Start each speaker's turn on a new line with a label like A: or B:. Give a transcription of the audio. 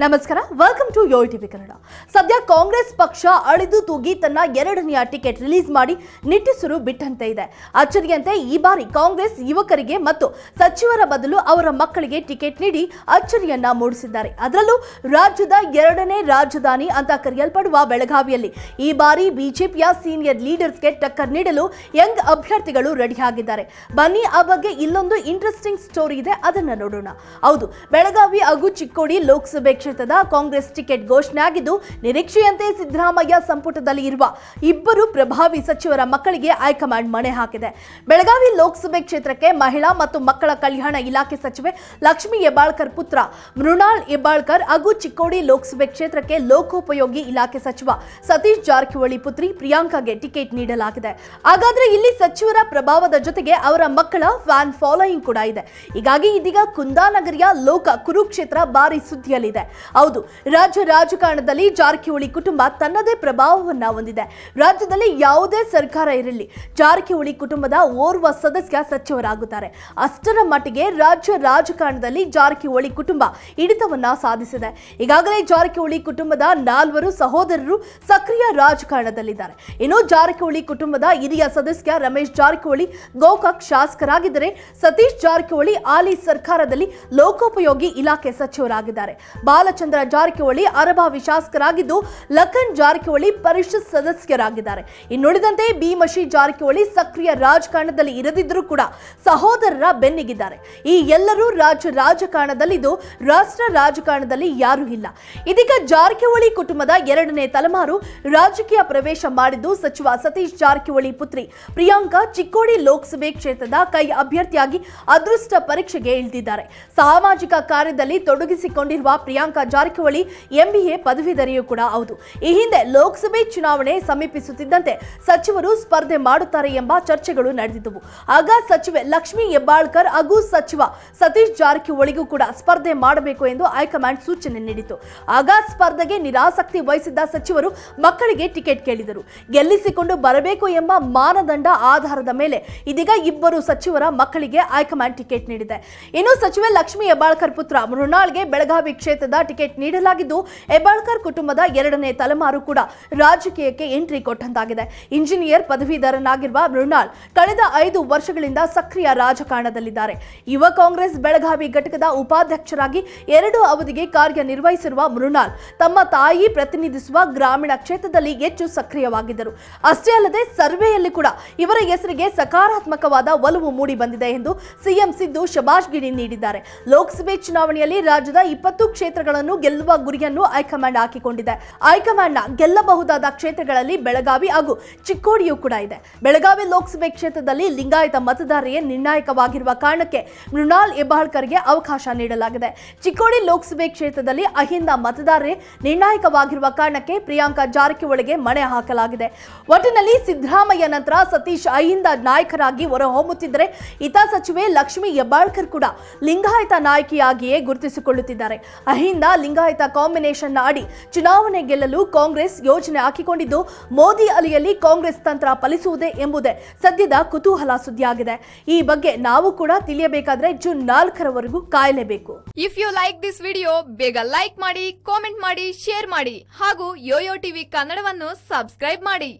A: ನಮಸ್ಕಾರ welcome to Yoyo TV Kannada ಸದ್ಯ ಕಾಂಗ್ರೆಸ್ ಪಕ್ಷ ಅಳಿದು ತೂಗಿ ತನ್ನ ಎರಡನೆಯ ಟಿಕೆಟ್ ರಿಲೀಸ್ ಮಾಡಿ ನಿಟ್ಟುಸಿರು ಬಿಟ್ಟಂತೆ ಇದೆ. ಅಚ್ಚರಿಯಂತೆ ಈ ಬಾರಿ ಕಾಂಗ್ರೆಸ್ ಯುವಕರಿಗೆ ಮತ್ತು ಸಚಿವರ ಬದಲು ಅವರ ಮಕ್ಕಳಿಗೆ ಟಿಕೆಟ್ ನೀಡಿ ಅಚ್ಚರಿಯನ್ನ ಮೂಡಿಸಿದ್ದಾರೆ. ಅದರಲ್ಲೂ ರಾಜ್ಯದ ಎರಡನೇ ರಾಜಧಾನಿ ಅಂತ ಕರೆಯಲ್ಪಡುವ ಬೆಳಗಾವಿಯಲ್ಲಿ ಈ ಬಾರಿ ಬಿಜೆಪಿಯ ಸೀನಿಯರ್ ಲೀಡರ್ಸ್ಗೆ ಟಕ್ಕರ್ ನೀಡಲು ಯಂಗ್ ಅಭ್ಯರ್ಥಿಗಳು ರೆಡಿಯಾಗಿದ್ದಾರೆ. ಬನ್ನಿ, ಆ ಬಗ್ಗೆ ಇಲ್ಲೊಂದು ಇಂಟ್ರೆಸ್ಟಿಂಗ್ ಸ್ಟೋರಿ ಇದೆ, ಅದನ್ನ ನೋಡೋಣ. ಹೌದು, ಬೆಳಗಾವಿ ಹಾಗೂ ಚಿಕ್ಕೋಡಿ ಲೋಕಸಭೆ ಕ್ಷೇತ್ರದ ಕಾಂಗ್ರೆಸ್ ಟಿಕೆಟ್ ಘೋಷಣೆ ಆಗಿದ್ದು ನಿರೀಕ್ಷೆಯಂತೆ ಸಿದ್ದರಾಮಯ್ಯ ಸಂಪುಟದಲ್ಲಿ ಇರುವ ಇಬ್ಬರು ಪ್ರಭಾವಿ ಸಚಿವರ ಮಕ್ಕಳಿಗೆ ಹೈಕಮಾಂಡ್ ಮಣೆ ಹಾಕಿದೆ. ಬೆಳಗಾವಿ ಲೋಕಸಭೆ ಕ್ಷೇತ್ರಕ್ಕೆ ಮಹಿಳಾ ಮತ್ತು ಮಕ್ಕಳ ಕಲ್ಯಾಣ ಇಲಾಖೆ ಸಚಿವೆ ಲಕ್ಷ್ಮಿ ಹೆಬ್ಬಾಳ್ಕರ್ ಪುತ್ರ ಮೃಣಾಲ್ ಹೆಬ್ಬಾಳ್ಕರ್ ಹಾಗೂ ಚಿಕ್ಕೋಡಿ ಲೋಕಸಭೆ ಕ್ಷೇತ್ರಕ್ಕೆ ಲೋಕೋಪಯೋಗಿ ಇಲಾಖೆ ಸಚಿವ ಸತೀಶ್ ಜಾರಕಿಹೊಳಿ ಪುತ್ರಿ ಪ್ರಿಯಾಂಕಾಗೆ ಟಿಕೆಟ್ ನೀಡಲಾಗಿದೆ. ಹಾಗಾದ್ರೆ ಇಲ್ಲಿ ಸಚಿವರ ಪ್ರಭಾವದ ಜೊತೆಗೆ ಅವರ ಮಕ್ಕಳ ಫ್ಯಾನ್ ಫಾಲೋಯಿಂಗ್ ಕೂಡ ಇದೆ. ಹೀಗಾಗಿ ಇದೀಗ ಕುಂದಾನಗರಿಯ ಲೋಕ ಕುರುಕ್ಷೇತ್ರ ಭಾರಿ ಸುದ್ದಿಯಲ್ಲಿದೆ. ಹೌದು, ರಾಜ್ಯ ರಾಜಕಾರಣದಲ್ಲಿ ಜಾರಕಿಹೊಳಿ ಕುಟುಂಬ ತನ್ನದೇ ಪ್ರಭಾವವನ್ನು ಹೊಂದಿದೆ. ರಾಜ್ಯದಲ್ಲಿ ಯಾವುದೇ ಸರ್ಕಾರ ಇರಲಿ, ಜಾರಕಿಹೊಳಿ ಕುಟುಂಬದ ಓರ್ವ ಸದಸ್ಯ ಸಚಿವರಾಗುತ್ತಾರೆ. ಅಷ್ಟರ ಮಟ್ಟಿಗೆ ರಾಜ್ಯ ರಾಜಕಾರಣದಲ್ಲಿ ಜಾರಕಿಹೊಳಿ ಕುಟುಂಬ ಹಿಡಿತವನ್ನ ಸಾಧಿಸಿದೆ. ಈಗಾಗಲೇ ಜಾರಕಿಹೊಳಿ ಕುಟುಂಬದ ನಾಲ್ವರು ಸಹೋದರರು ಸಕ್ರಿಯ ರಾಜಕಾರಣದಲ್ಲಿದ್ದಾರೆ. ಇನ್ನು ಜಾರಕಿಹೊಳಿ ಕುಟುಂಬದ ಹಿರಿಯ ಸದಸ್ಯ ರಮೇಶ್ ಜಾರಕಿಹೊಳಿ, ಗೋಕಾಕ್ ಶಾಸಕರಾಗಿದ್ದರೆ ಸತೀಶ್ ಜಾರಕಿಹೊಳಿ, ಹಾಲಿ ಸರ್ಕಾರದಲ್ಲಿ ಲೋಕೋಪಯೋಗಿ ಇಲಾಖೆ ಸಚಿವರಾಗಿದ್ದಾರೆ. ಬಾಲಚಂದ್ರ ಜಾರಕಿಹೊಳಿ ಅರಭಾವಿ ಶಾಸಕರಾಗಿದ್ದು ಲಖನ್ ಜಾರಕಿಹೊಳಿ ಪರಿಷತ್ ಸದಸ್ಯರಾಗಿದ್ದಾರೆ. ಇನ್ನುಳಿದಂತೆ ಭೀಮಶಿ ಜಾರಕಿಹೊಳಿ ಸಕ್ರಿಯ ರಾಜಕಾರಣದಲ್ಲಿ ಇರದಿದ್ದರೂ ಕೂಡ ಸಹೋದರರ ಬೆನ್ನಿಗಿದ್ದಾರೆ. ಈ ಎಲ್ಲರೂ ರಾಜ್ಯ ರಾಜಕಾರಣದಲ್ಲಿದ್ದು, ರಾಷ್ಟ್ರ ರಾಜಕಾರಣದಲ್ಲಿ ಯಾರೂ ಇಲ್ಲ. ಇದೀಗ ಜಾರಕಿಹೊಳಿ ಕುಟುಂಬದ ಎರಡನೇ ತಲೆಮಾರು ರಾಜಕೀಯ ಪ್ರವೇಶ ಮಾಡಿದ್ದು, ಸಚಿವ ಸತೀಶ್ ಜಾರಕಿಹೊಳಿ ಪುತ್ರಿ ಪ್ರಿಯಾಂಕಾ ಚಿಕ್ಕೋಡಿ ಲೋಕಸಭೆ ಕ್ಷೇತ್ರದ ಕೈ ಅಭ್ಯರ್ಥಿಯಾಗಿ ಅದೃಷ್ಟ ಪರೀಕ್ಷೆಗೆ ಇಳಿದಿದ್ದಾರೆ. ಸಾಮಾಜಿಕ ಕಾರ್ಯದಲ್ಲಿ ತೊಡಗಿಸಿಕೊಂಡಿರುವ ಪ್ರಿಯಾಂಕಾ ಜಾರಕಿಹೊಳಿ ಎಂಬಿಎ ಪದವೀಧರೆಯೂ ಕೂಡ ಹೌದು. ಈ ಹಿಂದೆ ಲೋಕಸಭೆ ಚುನಾವಣೆ ಸಮೀಪಿಸುತ್ತಿದ್ದಂತೆ ಸಚಿವರು ಸ್ಪರ್ಧೆ ಮಾಡುತ್ತಾರೆ ಎಂಬ ಚರ್ಚೆಗಳು ನಡೆದಿದ್ದವು. ಆಗ ಸಚಿವೆ ಲಕ್ಷ್ಮಿ ಹೆಬ್ಬಾಳ್ಕರ್ ಹಾಗೂ ಸಚಿವ ಸತೀಶ್ ಜಾರಕಿಹೊಳಿಗೂ ಕೂಡ ಸ್ಪರ್ಧೆ ಮಾಡಬೇಕು ಎಂದು ಹೈಕಮಾಂಡ್ ಸೂಚನೆ ನೀಡಿತು ಆಗ ಸ್ಪರ್ಧೆಗೆ ನಿರಾಸಕ್ತಿ ವಹಿಸಿದ್ದ ಸಚಿವರು ಮಕ್ಕಳಿಗೆ ಟಿಕೆಟ್ ಕೇಳಿದರು. ಗೆಲ್ಲಿಸಿಕೊಂಡು ಬರಬೇಕು ಎಂಬ ಮಾನದಂಡ ಆಧಾರದ ಮೇಲೆ ಇದೀಗ ಇಬ್ಬರು ಸಚಿವರ ಮಕ್ಕಳಿಗೆ ಹೈಕಮಾಂಡ್ ಟಿಕೆಟ್ ನೀಡಿದೆ. ಇನ್ನು ಸಚಿವೆ ಲಕ್ಷ್ಮಿ ಹೆಬ್ಬಾಳ್ಕರ್ ಪುತ್ರ ಮೃಣಾಳ್ಗೆ ಬೆಳಗಾವಿ ಕ್ಷೇತ್ರದ ಟಿಕೆಟ್ ನೀಡಲಾಗಿದ್ದು, ಹೆಬ್ಬಾಳ್ಕರ್ ಕುಟುಂಬದ ಎರಡನೇ ತಲೆಮಾರು ಕೂಡ ರಾಜಕೀಯಕ್ಕೆ ಎಂಟ್ರಿ ಕೊಟ್ಟಂತಾಗಿದೆ. ಇಂಜಿನಿಯರ್ ಪದವೀಧರನಾಗಿರುವ ಮೃಣಾಲ್ ಕಳೆದ ಐದು ವರ್ಷಗಳಿಂದ ಸಕ್ರಿಯ ರಾಜಕಾರಣದಲ್ಲಿದ್ದಾರೆ. ಯುವ ಕಾಂಗ್ರೆಸ್ ಬೆಳಗಾವಿ ಘಟಕದ ಉಪಾಧ್ಯಕ್ಷರಾಗಿ ಎರಡು ಅವಧಿಗೆ ಕಾರ್ಯನಿರ್ವಹಿಸಿರುವ ಮೃಣಾಲ್ ತಮ್ಮ ತಾಯಿ ಪ್ರತಿನಿಧಿಸುವ ಗ್ರಾಮೀಣ ಕ್ಷೇತ್ರದಲ್ಲಿ ಹೆಚ್ಚು ಸಕ್ರಿಯವಾಗಿದ್ದರು. ಅಷ್ಟೇ ಅಲ್ಲದೆ, ಸರ್ವೆಯಲ್ಲಿ ಕೂಡ ಇವರ ಹೆಸರಿಗೆ ಸಕಾರಾತ್ಮಕವಾದ ಒಲವು ಮೂಡಿ ಬಂದಿದೆ ಎಂದು ಸಿಎಂ ಸಿದ್ದು ಶಬಾಷ್ಗಿರಿ ನೀಡಿದ್ದಾರೆ. ಲೋಕಸಭೆ ಚುನಾವಣೆಯಲ್ಲಿ ರಾಜ್ಯದ ಇಪ್ಪತ್ತು ಕ್ಷೇತ್ರಗಳನ್ನು ಗೆಲ್ಲುವ ಗುರಿಯನ್ನು ಹೈಕಮಾಂಡ್ ಹಾಕಿಕೊಂಡಿದೆ. ಹೈಕಮಾಂಡ್ನ ಗೆಲ್ಲಬಹುದಾದ ಕ್ಷೇತ್ರಗಳಲ್ಲಿ ಬೆಳಗಾವಿ ಹಾಗೂ ಚಿಕ್ಕೋಡಿಯೂ ಕೂಡ ಇದೆ. ಬೆಳಗಾವಿ ಲೋಕಸಭೆ ಕ್ಷೇತ್ರದಲ್ಲಿ ಲಿಂಗಾಯತ ಮತದಾರರೇ ನಿರ್ಣಾಯಕವಾಗಿರುವ ಕಾರಣಕ್ಕೆ ಮೃಣಾಲ್ ಹೆಬ್ಬಾಳ್ಕರ್ಗೆ ಅವಕಾಶ ನೀಡಲಾಗಿದೆ. ಚಿಕ್ಕೋಡಿ ಲೋಕಸಭೆ ಕ್ಷೇತ್ರದಲ್ಲಿ ಅಹಿಂದ ಮತದಾರರೇ ನಿರ್ಣಾಯಕವಾಗಿರುವ ಕಾರಣಕ್ಕೆ ಪ್ರಿಯಾಂಕಾ ಜಾರಕಿಹೊಳಿಗೆ ಮಣೆ ಹಾಕಲಾಗಿದೆ. ಒಟ್ಟಿನಲ್ಲಿ ಸಿದ್ದರಾಮಯ್ಯ ನಂತರ ಸತೀಶ್ ಅಹಿಂದ ನಾಯಕರಾಗಿ ಹೊರಹೊಮ್ಮುತ್ತಿದ್ದರೆ ಇತ ಸಚಿವೆ ಲಕ್ಷ್ಮಿ ಹೆಬ್ಬಾಳ್ಕರ್ ಕೂಡ ಲಿಂಗಾಯತ ನಾಯಕಿಯಾಗಿಯೇ ಗುರುತಿಸಿಕೊಳ್ಳುತ್ತಿದ್ದಾರೆ. ಅಹಿಂದ ಲಿಂಗಾಯತ ಕಾಂಬಿನೇಷನ್ ಅಡಿ ಚುನಾವಣೆ ಗೆಲ್ಲಲು ಕಾಂಗ್ರೆಸ್ ಯೋಜನೆ ಹಾಕಿಕೊಂಡಿದ್ದು, ಮೋದಿ ಅಲಿಯಲ್ಲಿ ಕಾಂಗ್ರೆಸ್ ತಂತ್ರ ಫಲಿಸುವುದೇ ಎಂಬುದೇ ಸದ್ಯದ ಕುತೂಹಲ ಸುದ್ದಿಯಾಗಿದೆ. ಈ ಬಗ್ಗೆ ನಾವು ಕೂಡ ತಿಳಿಯಬೇಕಾದ್ರೆ ಜೂನ್ ನಾಲ್ಕರವರೆಗೂ ಕಾಯಲೇಬೇಕು.
B: If you like this video ಬೇಗ ಲೈಕ್ ಮಾಡಿ ಕಾಮೆಂಟ್ ಮಾಡಿ ಶೇರ್ ಮಾಡಿ ಹಾಗೂ ಯೋಯೋ ಟಿವಿ ಕನ್ನಡವನ್ನು ಸಬ್ಸ್ಕ್ರೈಬ್ ಮಾಡಿ.